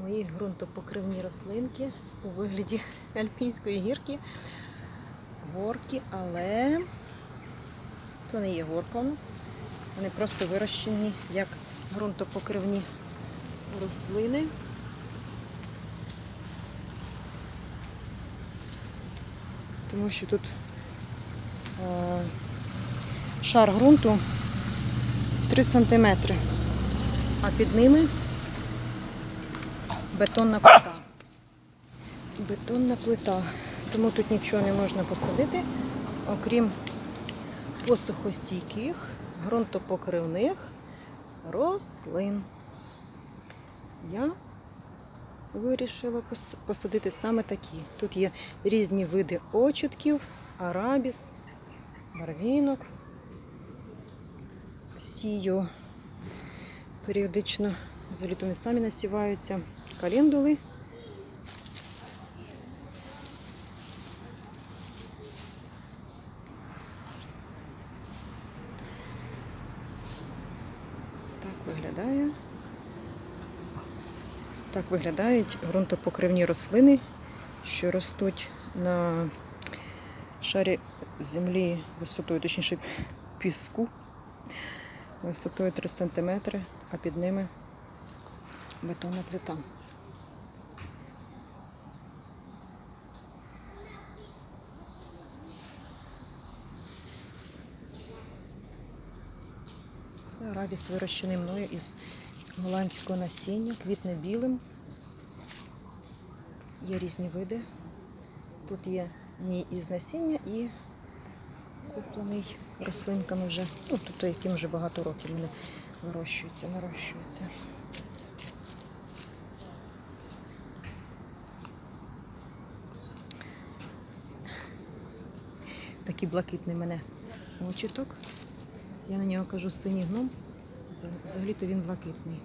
мої ґрунтопокривні рослинки у вигляді альпійської гірки. Горки, але то не є горка у нас. Вони просто вирощені як ґрунтопокривні рослини. Тому що тут е, шар ґрунту 3 см, а під ними бетонна плита. Бетонна плита. Тому тут нічого не можна посадити, окрім посухостійких, ґрунтопокривних рослин. Я вирішила посадити саме такі. Тут є різні види очітків, арабіс, барвінок. Сію періодично взагалі вони самі насіваються. Календули. Так виглядає. Так виглядають ґрунтопокривні рослини, що ростуть на шарі землі висотою, точніше піску, висотою 3 см, а під ними бетонна плита. Це арабіс вирощений мною із голландського насіння, квітне білим. Є різні види. Тут є мій із насіння і куплений рослинками вже. Ну, тобто, яким вже багато років вони вирощуються, нарощуються. Такий блакитний мене очіток. Я на нього кажу синій гном. Взагалі-то він блакитний.